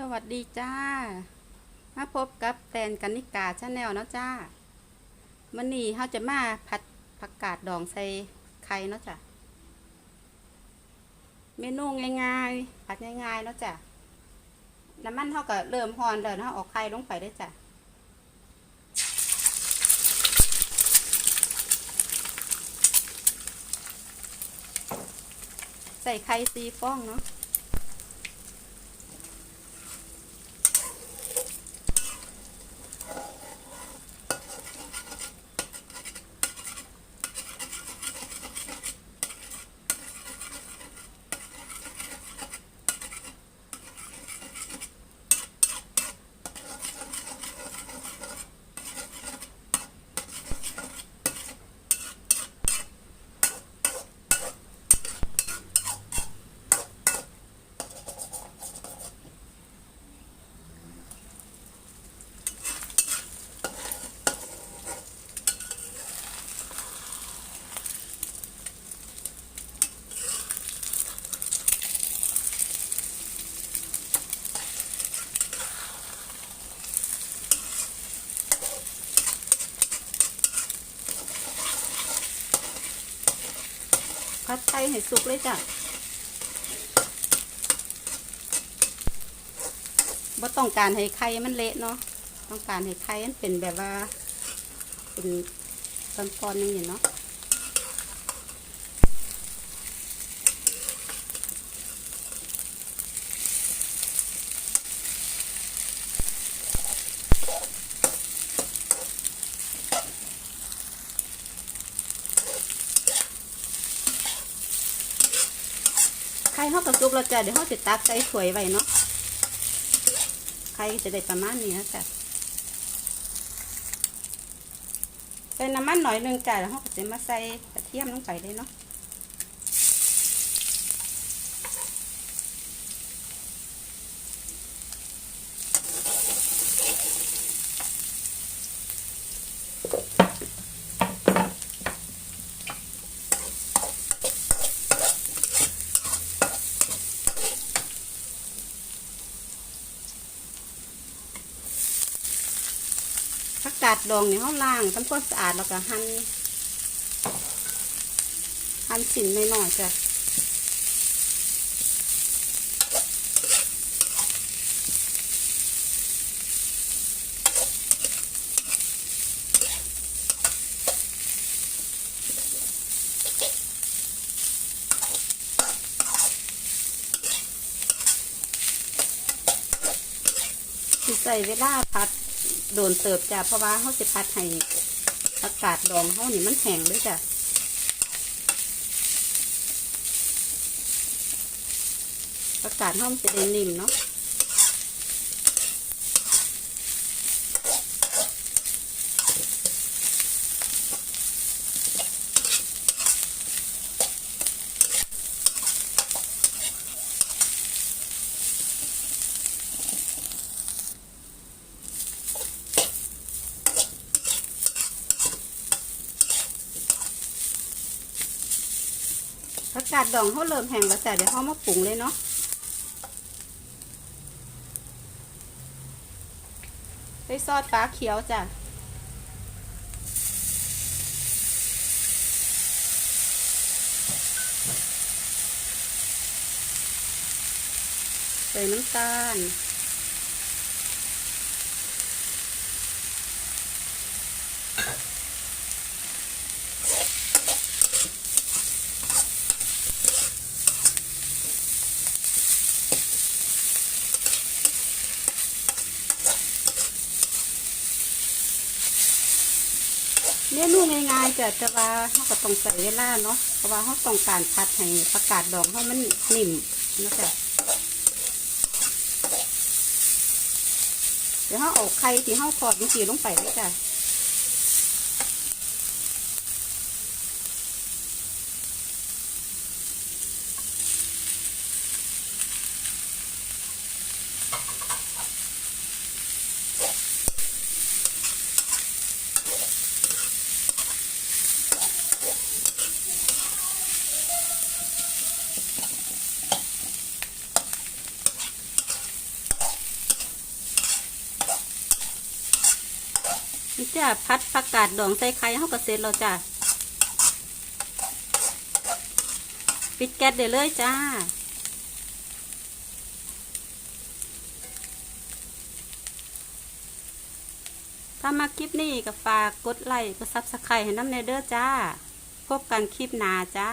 สวัสดีจ้า มาพบกับแตนกันนิกาชาแนลเนาะจ้ามันนี้เขาจะมาผัดผักกาดดองใส่ไข่เนาะจ้ะเมนูง่ายๆ ผัดง่ายๆเนาะจ้ะน้ำมันเขาก็เริ่มฮอนแล้วเนาะเอาไข่ลงไปได้จ้ะใส่ไข่ซีฟองเนาะ ผัดไทยให้สุกเลยจ้ะบ่ต้องการให้ไข่มันเละเนาะ ต้องการให้ไข่มันเป็นแบบว่า เป็นตอนๆอย่างนี้เนาะ ไข่เขากระซุกแล้วจ้ะเดี๋ยวเขาจะตักใส่ถ้วยไว้เนาะไข่จะได้ประมาณนี้นะจ้ะใส่น้ำมันหน่อยหนึงจ้ะแล้วเขาก็จะมาใส่กระเทียมลงไปได้เนาะ กาดดองเนี่ยเขาล้างทำความสะอาดแล้วก็หั่นหั่นสิ่นน้อยๆจ้ะใส่เวลาผัด โดนเติบจ้ะเพราะว่าเขาจะพัดให้อากาศดองเขานี่มันแห้งเลยจ้ะอากาศห้องจะได้นิ่มเนาะ อากาศดองเขาเริ่มแห้งแล้วจ้ะเดี๋ยวเขามาปรุงเลยเนาะใส่ซอสฟ้าเขียวจ้ะใส่น้ำตาล เมนูง่ายๆจ้ะแต่ว่าเขาก็ต้องใส่เวลาเนาะเพราะว่าเขาต้องการพัดให้ประกาศดองเขามันนิ่มนะจ๊ะเดี๋ยวเขาเอาไข่ที่เขาทอดวิจีลงไปเลยจ้ะ จ้าพัดผักกาดดองใส่ไข่เฮาก็เสร็จแล้วจ้าปิดแก๊สได้เลยจ้าถ้ามาคลิปนี้ก็ฝากกดไลค์กดซับสไครต์ให้น้ำเนเด้อจ้า พบกันคลิปหน้าจ้า